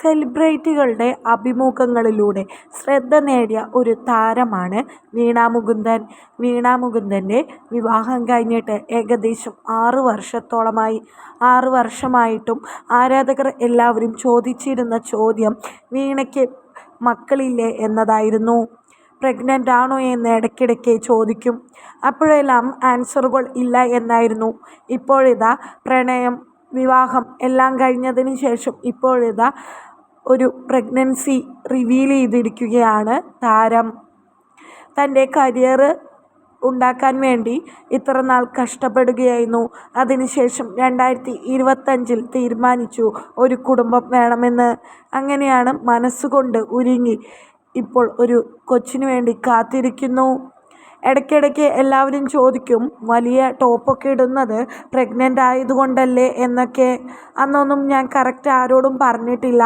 സെലിബ്രിറ്റികളുടെ അഭിമുഖങ്ങളിലൂടെ ശ്രദ്ധ നേടിയ ഒരു താരമാണ് വീണ മുകുന്ദൻ. വീണ മുകുന്ദന്റെ വിവാഹം കഴിഞ്ഞിട്ട് ഏകദേശം ആറ് വർഷത്തോളമായി. ആറ് വർഷമായിട്ടും ആരാധകർ എല്ലാവരും ചോദിച്ചിരുന്ന ചോദ്യം വീണയ്ക്ക് മക്കളില്ലേ എന്നതായിരുന്നു. പ്രഗ്നന്റ് ആണോ എന്ന് ഇടയ്ക്കിടയ്ക്ക് ചോദിക്കും. അപ്പോഴെല്ലാം ആൻസറുകൾ ഇല്ല എന്നായിരുന്നു. ഇപ്പോഴിതാ പ്രണയം, വിവാഹം എല്ലാം കഴിഞ്ഞതിന് ശേഷം ഇപ്പോഴിതാ ഒരു പ്രഗ്നൻസി റിവീൽ ചെയ്തിരിക്കുകയാണ് താരം. തന്റെ കരിയർ ഉണ്ടാക്കാൻ വേണ്ടി ഇത്ര നാൾ കഷ്ടപ്പെടുകയായിരുന്നു. അതിനുശേഷം രണ്ടായിരത്തി ഇരുപത്തഞ്ചിൽ തീരുമാനിച്ചു ഒരു കുടുംബം വേണമെന്ന്. അങ്ങനെയാണ് മനസ്സുകൊണ്ട് ഉരുങ്ങി ഇപ്പോൾ ഒരു കൊച്ചിന് വേണ്ടി കാത്തിരിക്കുന്നു. ഇടയ്ക്കിടയ്ക്ക് എല്ലാവരും ചോദിക്കും വലിയ ടോപ്പൊക്കെ ഇടുന്നത് പ്രഗ്നന്റ് ആയതുകൊണ്ടല്ലേ എന്നൊക്കെ. അന്നൊന്നും ഞാൻ കറക്റ്റ് ആരോടും പറഞ്ഞിട്ടില്ല.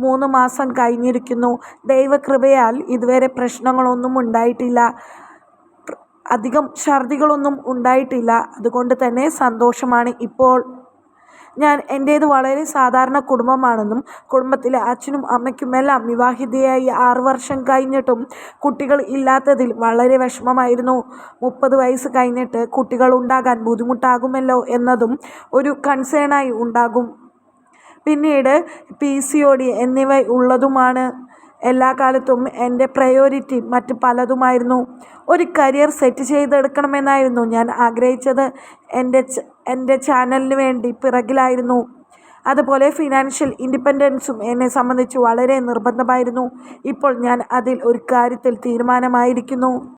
മൂന്ന് മാസം കഴിഞ്ഞിരിക്കുന്നു. ദൈവകൃപയാൽ ഇതുവരെ പ്രശ്നങ്ങളൊന്നും ഉണ്ടായിട്ടില്ല. അധികം ഛർദികളൊന്നും ഉണ്ടായിട്ടില്ല. അതുകൊണ്ട് തന്നെ സന്തോഷമാണ് ഇപ്പോൾ. ഞാൻ എന്റേത് വളരെ സാധാരണ കുടുംബമാണെന്നും കുടുംബത്തിലെ അച്ഛനും അമ്മയ്ക്കുമെല്ലാം വിവാഹിതയായി ആറു വർഷം കഴിഞ്ഞിട്ടും കുട്ടികൾ ഇല്ലാത്തതിൽ വളരെ വിഷമമായിരുന്നു. മുപ്പത് വയസ്സ് കഴിഞ്ഞിട്ട് കുട്ടികൾ ഉണ്ടാകാൻ ബുദ്ധിമുട്ടാകുമല്ലോ എന്നതും ഒരു കൺസേണായി ഉണ്ടാകും. പിന്നീട് പി സി ഒ ഡി എന്നിവ ഉള്ളതുമാണ്. എല്ലാ കാലത്തും എന്റെ പ്രയോറിറ്റി മറ്റ് പലതുമായിരുന്നു. ഒരു കരിയർ സെറ്റ് ചെയ്തെടുക്കണമെന്നായിരുന്നു ഞാൻ ആഗ്രഹിച്ചത്. എന്റെ ചാനലിന് വേണ്ടി പിറകിലായിരുന്നു. അതുപോലെ ഫിനാൻഷ്യൽ ഇൻഡിപെൻഡൻസും എന്നെ സംബന്ധിച്ച് വളരെ നിർബന്ധമായിരുന്നു. ഇപ്പോൾ ഞാൻ അതിൽ ഒരു കാര്യത്തിൽ തീരുമാനമായിരിക്കുന്നു.